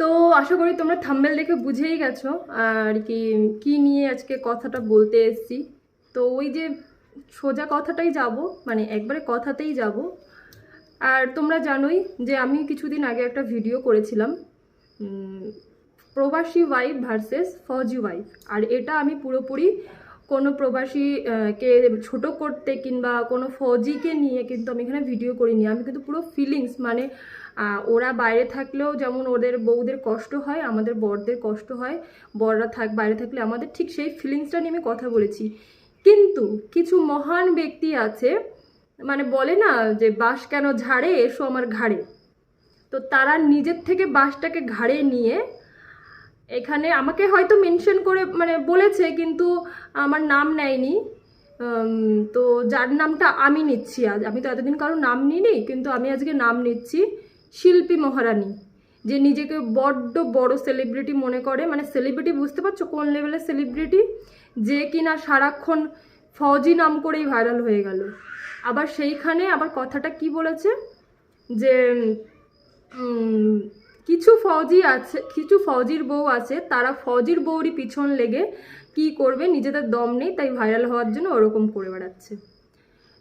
তো আশা করি তোমরা থাম্বেল দেখে বুঝেই গেছো আর কি কি নিয়ে আজকে কথাটা বলতে এসেছি। তো ওই যে সোজা কথাটাই যাব মানে একবারে কথাতেই যাব। আর তোমরা জানোই যে আমি কিছুদিন আগে একটা ভিডিও করেছিলাম প্রবাসী ওয়াইফ ভার্সেস ফৌজি ওয়াইফ আর এটা আমি পুরোপুরি কোনো প্রবাসী কে ছোট করতে কিংবা কোনো ফৌজিকে নিয়ে কিন্তু আমি এখানে ভিডিও করিনি। আমি কিন্তু পুরো ফিলিংস মানে ওরা বাইরে থাকলেও যেমন ওদের বউদের কষ্ট হয়, আমাদের বরদের কষ্ট হয়, বররা থাক, বাইরে থাকলে আমাদের ঠিক সেই ফিলিংসটা নিয়ে আমি কথা বলেছি। কিন্তু কিছু মহান ব্যক্তি আছে মানে বলে না যে বাঁশ কেন ঝাড়ে, এসো আমার ঘাড়ে। তো তারা নিজের থেকে বাঁশটাকে ঘাড়ে নিয়ে এখানে আমাকে হয়তো মেনশন করে মানে বলেছে, কিন্তু আমার নাম নেয়নি। তো যার নামটা আমি নিচ্ছি আজ। আমি তো এতদিন কারও নাম নিইনি, কিন্তু আমি আজকে নাম নিচ্ছি। শিল্পী মহারানী, যে নিজেকে বড্ড বড় সেলিব্রিটি মনে করে। মানে সেলিব্রিটি বুঝতে পারছ কোন লেভেলের সেলিব্রিটি যে কিনা সারাক্ষণ ফৌজি নাম করেই ভাইরাল হয়ে গেল। আবার সেইখানে আবার কথাটা কি বলেছে? যে কিছু ফৌজি আছে, কিছু ফৌজির বউ আছে, তারা ফৌজির বউরই পিছন লেগে কি করবে? নিজেদের দম নেই, তাই ভাইরাল হওয়ার জন্য ওরকম করে বেড়াচ্ছে।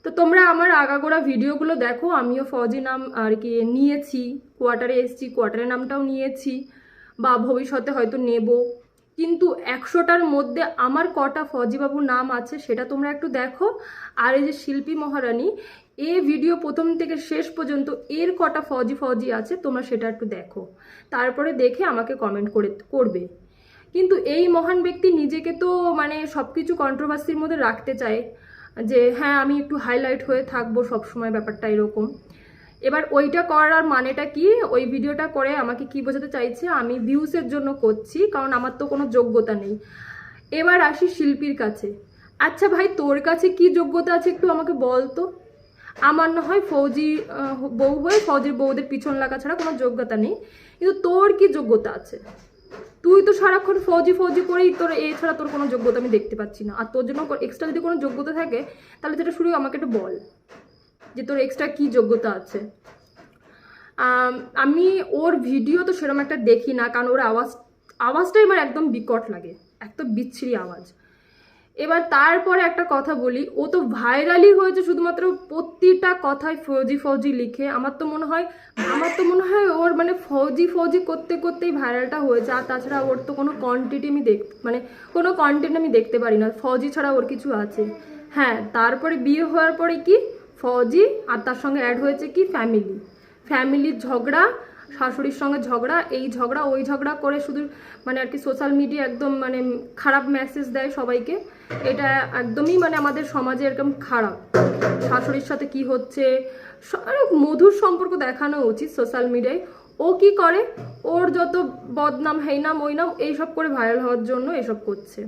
তো তোমরা আমার আগাগোড়া ভিডিওগুলো দেখো, আমিও ফৌজি নাম আর কি নিয়েছি কোয়ার্টারে এসেছি কোয়ার্টারের নামটাও নিয়েছি, বা ভবিষ্যতে হয়তো নেব। কিন্তু একশোটার মধ্যে আমার কটা ফৌজিবাবুর নাম আছে সেটা তোমরা একটু দেখো। আর এই যে শিল্পী মহারানী, এ ভিডিও প্রথম থেকে শেষ পর্যন্ত এর কটা ফৌজি ফৌজি আছে, তোমরা সেটা একটু দেখো। তারপরে দেখে আমাকে কমেন্ট করে, করবে। কিন্তু এই মহান ব্যক্তি নিজেকে তো মানে সব কিছু কন্ট্রোভার্সির মধ্যে রাখতে চায়। যে হ্যাঁ আমি একটু হাইলাইট হয়ে থাকব সবসময় ব্যাপারটা এরকম। এবার ওইটা করার মানেটা কি? ওই ভিডিওটা করে আমাকে কি বোঝাতে চাইছে? আমি ভিউসের জন্য করছি, কারণ আমার তো কোনো যোগ্যতা নেই। এবার আসি শিল্পীর কাছে। আচ্ছা ভাই, তোর কাছে কি যোগ্যতা আছে একটু আমাকে বল তো? আমার না হয় ফৌজি বউ হয়ে ফৌজির বউদের পিছন লাগা ছাড়া কোনো যোগ্যতা নেই। কিন্তু তোর কি যোগ্যতা আছে? তুই তো সারাক্ষণ ফৌজি ফৌজি করেই তোর, এছাড়া তোর কোনো যোগ্যতা আমি দেখতে পাচ্ছি না। আর তোর জন্য এক্সট্রা যদি কোনো যোগ্যতা থাকে, তাহলে সেটা শুরু আমাকে একটু বল যে তোর এক্সট্রা কি যোগ্যতা আছে। আমি ওর ভিডিও তো সেরকম একটা দেখি না, কারণ ওর আওয়াজ, আওয়াজটাই আমার একদম বিকট লাগে একদম বিচ্ছিরি আওয়াজ। এবার তারপরে একটা কথা বলি, ও তো ভাইরালই হয়েছে শুধুমাত্র প্রতিটা কথায় ফৌজি ফৌজি লিখে। আমার তো মনে হয়, আমার তো মনে হয় ওর মানে ফৌজি ফৌজি করতে করতেই ভাইরালটা হয়েছে। আর তাছাড়া ওর তো কোনো কন্টেন্ট আমি দেখ মানে কোনো কন্টেন্ট আমি দেখতে পারি না। ফৌজি ছাড়া ওর কিছু আছে। হ্যাঁ তারপরে বিয়ে হওয়ার পরে কি? ফৌজি আর তার সঙ্গে অ্যাড হয়েছে কি? ফ্যামিলি ফ্যামিলির ঝগড়া শাশুড়ির সঙ্গে ঝগড়া, এই ঝগড়া, ওই ঝগড়া করে শুধু মানে আর কি সোশ্যাল মিডিয়া একদম মানে খারাপ মেসেজ দেয় সবাইকে। এটা একদমই মানে আমাদের সমাজে এরকম খারাপ। শাশুড়ির সাথে কি হচ্ছে? মধুর সম্পর্ক দেখানো উচিত সোশ্যাল মিডিয়ায় ও কি করে? ওর যত বদনাম, হেইনাম, ওইনাম, এইসব করে ভাইরাল হওয়ার জন্য এসব করছে।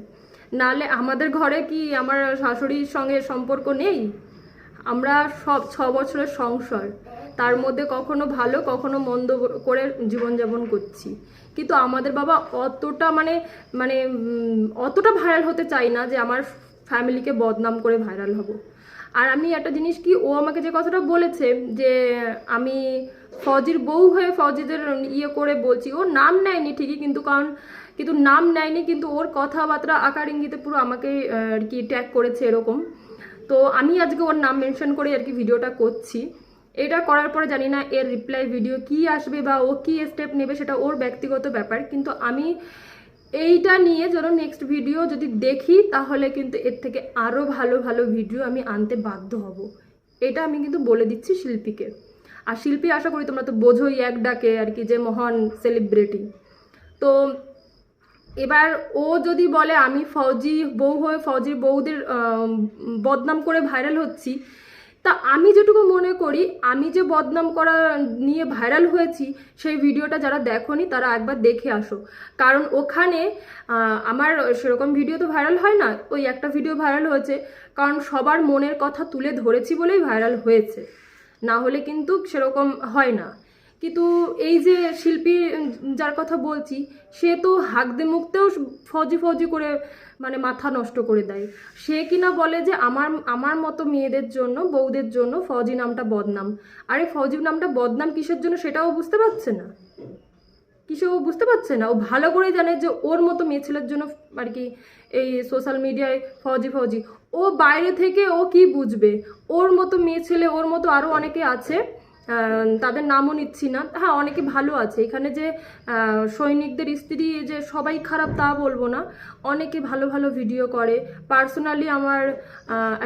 নালে আমাদের ঘরে কি আমার শাশুড়ির সঙ্গে সম্পর্ক নেই? আমরা সব ছ বছরের সংসার। তার মধ্যে কখনো ভালো, কখনো মন্দ করে জীবনযাপন করছি। কিন্তু আমাদের বাবা অতটা মানে মানে অতটা ভাইরাল হতে চাই না যে আমার ফ্যামিলিকে বদনাম করে ভাইরাল হব। আর আমি একটা জিনিস কি, ও আমাকে যে কথাটা বলেছে যে আমি ফজির বউ হয়ে ফজিদের ইয়ে করে বলছি, ও নাম নেয়নি ঠিকই কিন্তু কারণ, কিন্তু নাম নেয়নি কিন্তু ওর কথাবার্তা আকার ইঙ্গিতে পুরো আমাকে আর কি ট্যাগ করেছে এরকম। তো আমি আজকে ওর নাম মেনশন করে আর কি ভিডিওটা করছি। এটা করার পরে জানি না এর রিপ্লাই ভিডিও কি আসবে বা ও কি স্টেপ নেবে সেটা ওর ব্যক্তিগত ব্যাপার। কিন্তু আমি এইটা নিয়ে যেন নেক্সট ভিডিও যদি দেখি, তাহলে কিন্তু এর থেকে আরও ভালো ভালো ভিডিও আমি আনতে বাধ্য হব। এটা আমি কিন্তু বলে দিচ্ছি শিল্পীকে। আর শিল্পী আশা করি তোমরা তো বোঝোই এক ডাকে আর কি যে মহান সেলিব্রিটি তো এবার ও যদি বলে, আমি ফৌজি বউ হয়ে ফৌজির বউদের বদনাম করে ভাইরাল হচ্ছি তা আমি যেটুকু মনে করি, আমি যে বদনাম করা নিয়ে ভাইরাল হয়েছি, সেই ভিডিওটা যারা দেখনি তারা একবার দেখে আসো। কারণ ওখানে আমার সেরকম ভিডিও তো ভাইরাল হয় না, ওই একটা ভিডিও ভাইরাল হয়েছে, কারণ সবার মনের কথা তুলে ধরেছি বলেই ভাইরাল হয়েছে। না হলে কিন্তু সেরকম হয় না। কিন্তু এই যে শিল্পী যার কথা বলছি, সে তো হাঁকদে মুখতেও ফজি ফজি করে মানে মাথা নষ্ট করে দেয়। সে কিনা বলে যে, আমার আমার মতো মেয়েদের জন্য, বউদের জন্য ফজি নামটা বদনাম। আরে, ফজি নামটা বদনাম কিসের জন্য সেটাও বুঝতে পারছে না। কিছু ও বুঝতে পারছে না। ও ভালো করে জানে যে, ওর মতো মেয়ে ছেলের জন্য আর কি এই সোশ্যাল মিডিয়ায় ফৌজি ফৌজি। ও বাইরে থেকে ও কি বুঝবে? ওর মতো মেয়ে ছেলে, ওর মতো আরও অনেকে আছে। তাদের নামও নিচ্ছি না। হ্যাঁ অনেকে ভালো আছে। এখানে যে সৈনিকদের স্ত্রী যে সবাই খারাপ তা বলব না। অনেকে ভালো ভালো ভিডিও করে। পার্সোনালি আমার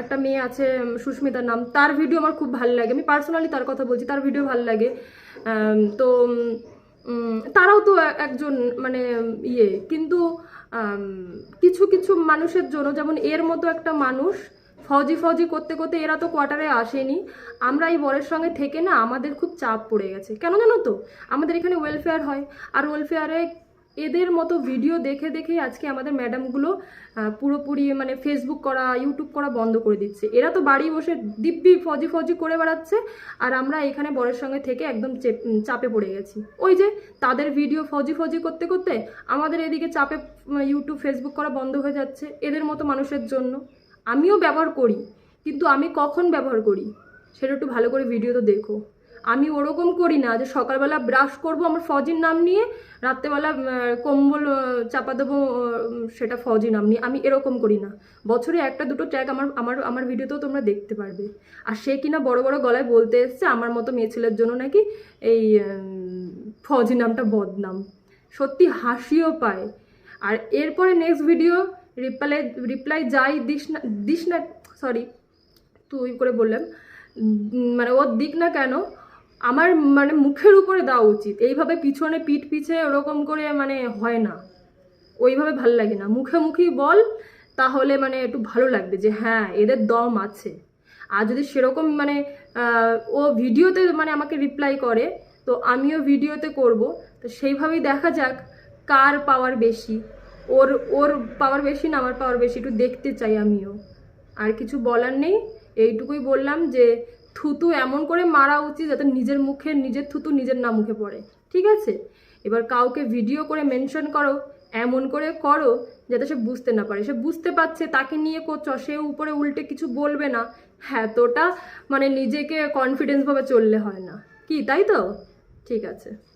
একটা মেয়ে আছে সুস্মিতার নাম। তার ভিডিও আমার খুব ভালো লাগে। আমি পার্সোনালি তার কথা বলছি, তার ভিডিও ভালো লাগে। তো তারাও তো একজন মানে ইয়ে। কিন্তু কিছু কিছু মানুষের জন্য, যেমন এর মতো একটা মানুষ ফৌজি ফৌজি করতে করতে এরা তো কোয়ার্টারে আসেনি। আমরা এই বরের সঙ্গে থেকে না আমাদের খুব চাপ পড়ে গেছে। কেন জানো তো? আমাদের এখানে ওয়েলফেয়ার হয়। আর ওয়েলফেয়ারে এদের মতো ভিডিও দেখে দেখেই আজকে আমাদের ম্যাডামগুলো পুরোপুরি মানে ফেসবুক করা ইউটিউব করা বন্ধ করে দিচ্ছে। এরা তো বাড়ি বসে দিব্যি ফজি ফজি করে বেড়াচ্ছে। আর আমরা এখানে বরের সঙ্গে থেকে একদম চেপ- চাপে পড়ে গেছি। ওই যে তাদের ভিডিও ফজি ফজি করতে করতে আমাদের এদিকে চাপে ইউটিউব ফেসবুক করা বন্ধ হয়ে যাচ্ছে। এদের মতো মানুষের জন্য। আমিও ব্যবহার করি, কিন্তু আমি কখন ব্যবহার করি? সেটা একটু ভালো করে ভিডিও তো দেখো। আমি ওরকম করি না যে সকালবেলা ব্রাশ করব আমার ফজির নাম নিয়ে, রাত্রেবেলা কম্বল চাপা দেবো সেটা ফজি নাম নিয়ে। আমি এরকম করি না। বছরে একটা দুটো ট্যাগ আমার আমার আমার ভিডিওতেও তোমরা দেখতে পারবে। আর সে কিনা বড় বড় গলায় বলতে এসছে, আমার মতো মেয়ে ছেলের জন্য নাকি এই ফজি নামটা বদনাম। সত্যি হাসিও পায়। আর এরপরে নেক্সট ভিডিও রিপ্লাই রিপ্লাই যাই দিস না দিস না সরি তুই করে বললাম মানে ওর দিক না কেন, আমার মানে মুখের উপরে দেওয়া উচিত। এইভাবে পিছনে পিঠ পিছে ওরকম করে মানে হয় না। ওইভাবে ভালো লাগে না। মুখে মুখেই বল, তাহলে মানে একটু ভালো লাগবে যে হ্যাঁ এদের দম আছে। আর যদি সেরকম মানে ও ভিডিওতে মানে আমাকে রিপ্লাই করে, তো আমিও ভিডিওতে করব। তো সেইভাবেই দেখা যাক কার পাওয়ার বেশি। ওর ওর পাওয়ার বেশি না, আমার পাওয়ার বেশি, একটু দেখতে চাই আমিও। আর কিছু বলার নেই, এইটুকুই বললাম যে থুতু এমন করে মারা উচিত যাতে নিজের মুখে, নিজের থুতু নিজের না মুখে পড়ে, ঠিক আছে? এবার কাউকে ভিডিও করে মেনশন করো, এমন করে করো, যাতে সে বুঝতে না পারে। সে বুঝতে পারছে, তাকে নিয়ে করছ, সে উপরে উল্টে কিছু বলবে না। হ্যাঁ তোটা মানে নিজেকে কনফিডেন্সভাবে চললে হয় না। কি, তাই তো? ঠিক আছে।